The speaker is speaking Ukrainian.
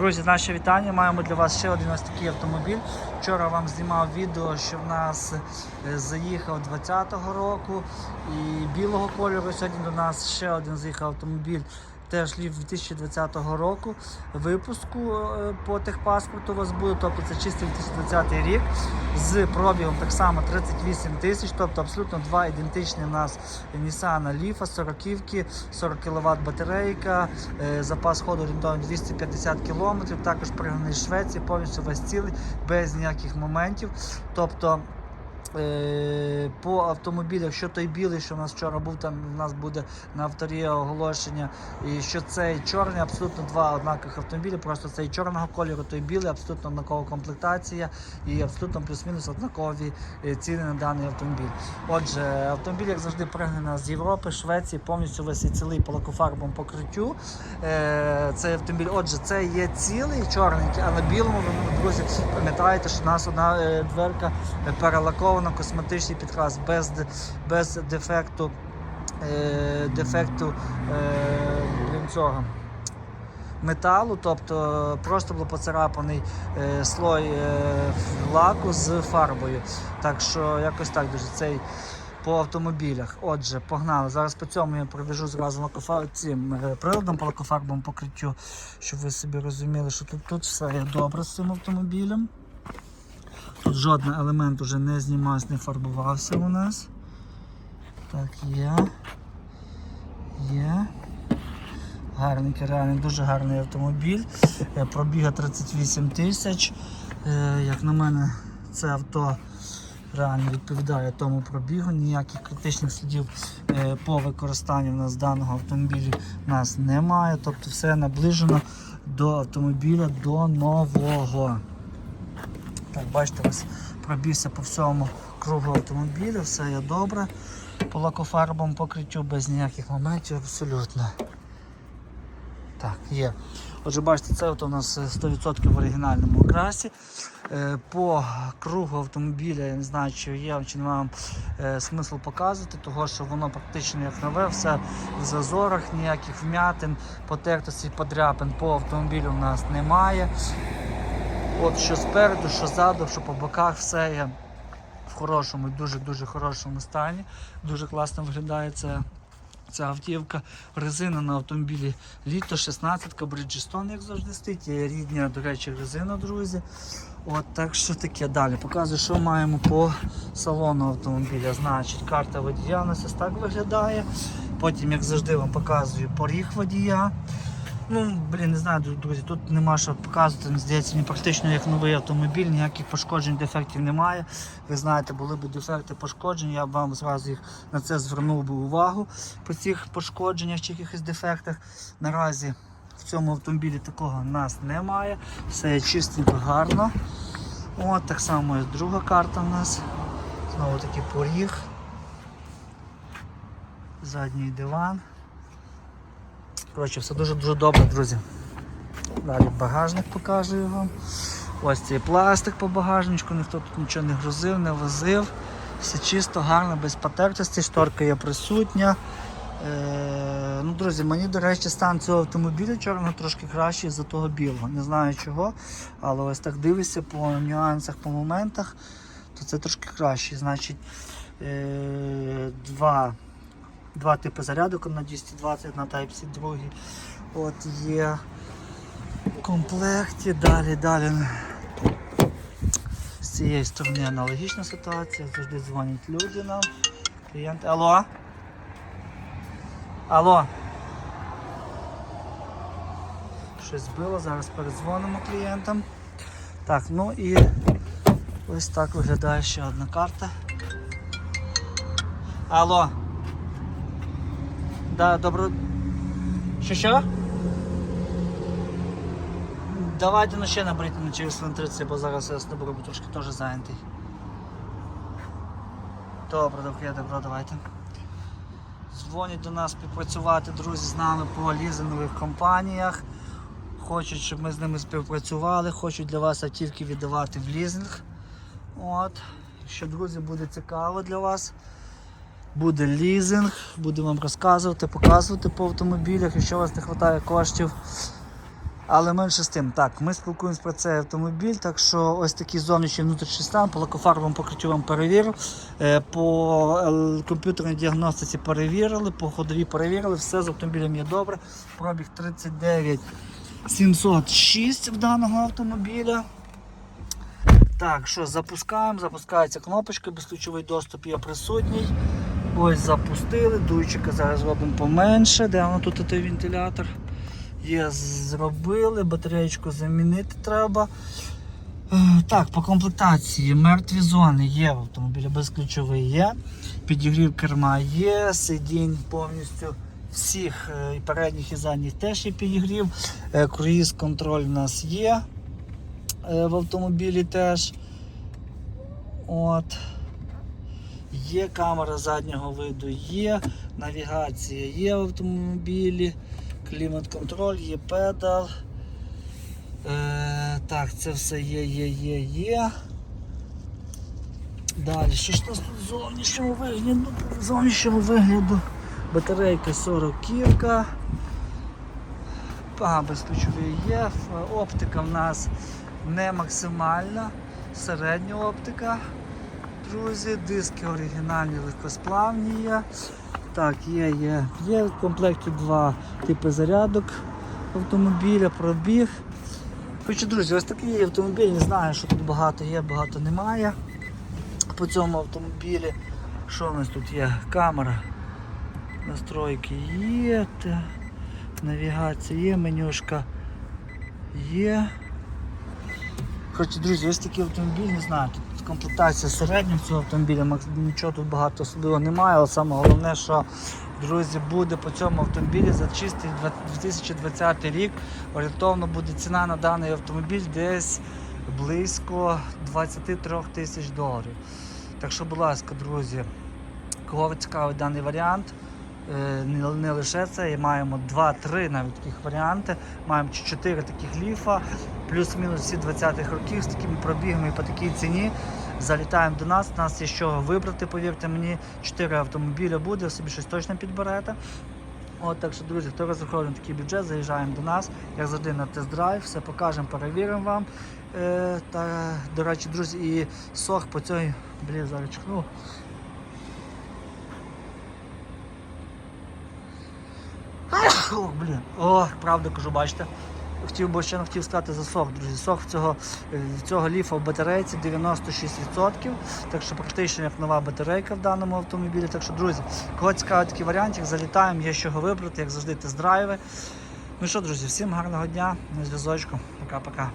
Друзі, наше вітання. Маємо для вас ще один ось такий автомобіль. Вчора вам знімав відео, що в нас е, заїхав 20-го року і білого кольору. Сьогодні до нас ще один заїхав автомобіль. Теж лів 2020 року випуску е, по техпаспорту у вас буде, тобто це чистий 2020 рік з пробігом так само 38 тисяч, тобто абсолютно два ідентичні у нас Nissan Leaf, 40 40 кВт батарейка, е, запас ходу орієнтовно 250 км, також пригнаний Швеції, повністю весь цілий, без ніяких моментів. Тобто по автомобілях, що той білий, що у нас вчора був, там у нас буде на авторі оголошення, і що цей чорний, абсолютно два однакових автомобілі, просто цей чорного кольору, той білий, абсолютно однакова комплектація і абсолютно плюс-мінус однакові е, ціни на даний автомобіль. Отже, автомобіль, як завжди, пригнана з Європи, Швеції, повністю весь цілий по покриттю. Е, Цей автомобіль, отже, це є цілий чорненький, а на білому, друзі, пам'ятаєте, що у нас одна е, дверка перелакована, косметичний підкрас без, без дефекту, е, дефекту е, цього. Металу, тобто просто був поцарапаний е, слой е, лаку з фарбою. Так що якось так дуже цей по автомобілях. Отже, погнали. Зараз по цьому я пробіжу зразу лакофар... цим е, приладом по лакофарбовому покриттю, щоб ви собі розуміли, що тут, тут все добре з цим автомобілем. Тут жоден елемент уже не знімався, не фарбувався у нас. Так, є. Є. Гарненький, реально дуже гарний автомобіль. Е, Пробіга 38 тисяч. Е, Як на мене, це авто реально відповідає тому пробігу. Ніяких критичних слідів е, по використанню в нас даного автомобіля в нас немає. Тобто все наближено до автомобіля до нового. Так, бачите, ось пробігся по всьому кругу автомобіля, все є добре. По лакофарбовому покриттю без ніяких моментів абсолютно. Так, є. Отже, бачите, це от у нас е, 100% в оригінальному окрасі. Е, По кругу автомобіля, я не знаю, чи є чи немає вам е, смисл показувати, того що воно практично як нове, все в зазорах, ніяких вмятин, потертостей, подряпин по автомобілю у нас немає. От що спереду, що ззаду, що по боках, все є в хорошому, дуже-дуже хорошому стані. Дуже класно виглядає це. Ця автівка, резина на автомобілі літо 16 Bridgestone, як завжди стоїть. Є рідня, до речі, резина, друзі. От так що таке. Далі показую, що маємо по салону автомобіля. Значить, карта водія у нас ось так виглядає. Потім, як завжди, вам показую поріг водія. Ну, блін, не знаю, друзі, тут нема що показувати. Здається, мені практично як новий автомобіль, ніяких пошкоджень, дефектів немає. Ви знаєте, були б дефекти пошкоджень, я б вам зразу їх на це звернув би увагу по цих пошкодженнях чи якихось дефектах. Наразі в цьому автомобілі такого в нас немає. Все є чистенько, гарно. От так само є друга карта в нас. Знову таки поріг. Задній диван. Коротше, все дуже-дуже добре, друзі. Далі багажник показую вам. Ось цей пластик по багажничку, ніхто тут нічого не грузив, не возив. Все чисто, гарно, без потертості, шторка є присутня. Е, ну, Друзі, мені, до речі, стан цього автомобіля чорного трошки кращий за того білого. Не знаю чого, але ось так дивишся по нюансах, по моментах, то це трошки краще. Значить, е, два два типи зарядок на 220 на Type-C другий. От є в комплекті. Далі, далі. З цієї сторони аналогічна ситуація. Завжди дзвонять люди нам. Клієнти. Алло? Алло? Щось збило, зараз передзвонимо клієнтам. Так, ну і ось так виглядає ще одна карта. Алло? Да, добро. Що що? Давайте ну ще наберіть на через хвилин 30, бо зараз я з бо трошки теж зайнятий. Добре, добре, добре, давайте. Дзвонять до нас співпрацювати, друзі, з нами по лізингових компаніях. Хочуть, щоб ми з ними співпрацювали, хочуть для вас автівки віддавати в лізинг. От. Якщо, друзі, буде цікаво для вас, буде лізинг, буду вам розказувати, показувати по автомобілях, якщо у вас не вистачає коштів. Але менше з тим, так, ми спілкуємося про цей автомобіль, так що ось такий зовнішній внутрішній стан, по лакофарбовому покриттю вам перевірив, е, по е, комп'ютерній діагностиці перевірили, по ходовій перевірили, все з автомобілем є добре. Пробіг 39 706 в даного автомобіля. Так, що запускаємо, запускається кнопочка, безключовий доступ є присутній. Ось запустили, дуйчика зараз робимо поменше, де воно тут той вентилятор. Є, зробили, батареєчку замінити треба. Е, Так, по комплектації мертві зони є в автомобілі, безключовий є. Підігрів керма є, сидінь повністю всіх е, і передніх і задніх теж є підігрів. Е, Круїз контроль у нас є в автомобілі теж. От. Є камера заднього виду, є, навігація є в автомобілі, клімат-контроль, є педал. Е, так, це все є, є, є, є. Далі, що ж у нас тут в зовнішньому вигляду? В зовнішньому вигляду батарейка 40 кірка. Ага, безключовий є. Оптика в нас не максимальна, середня оптика. Друзі, диски оригінальні легкосплавні є. Так, є, є. Є в комплекті два типи зарядок автомобіля, пробіг. Коротше, друзі, ось такий автомобіль, не знаю, що тут багато є, багато немає. По цьому автомобілі. Що у нас тут є? Камера. Настройки є, навігація є, менюшка є. Коротше, друзі, ось такий автомобіль, не знаю, тут комплектація середня цього автомобіля, нічого тут багато особливо немає, але саме головне, що друзі, буде по цьому автомобілі за чистий 2020 рік. Орієнтовно буде ціна на даний автомобіль десь близько 23 тисяч доларів. Так що, будь ласка, друзі, кого цікавить даний варіант, не, не лише це, і маємо 2-3 навіть таких варіанти. Маємо 4 таких ліфа, плюс-мінус всі 20-х років з такими пробігами і по такій ціні. Залітаємо до нас, у нас є чого вибрати, повірте мені, 4 автомобіля буде, собі щось точно підберете. От, так що, друзі, хто розраховує на такий бюджет, заїжджаємо до нас, як завжди на тест-драйв, все покажемо, перевіримо вам. Е, та, до речі, друзі, і сох по цій, блін, зараз чекну. Ох, блін. О, правда кажу, бачите. Хотів би ще не хотів сказати за сох, друзі. Сох цього, е, цього ліфа в батарейці 96%. Так що практично як нова батарейка в даному автомобілі. Так що, друзі, кого цікавить такий варіант, як залітаємо, є що вибрати, як завжди, тест-драйви. Ну що, друзі, всім гарного дня, на зв'язочку. Пока-пока.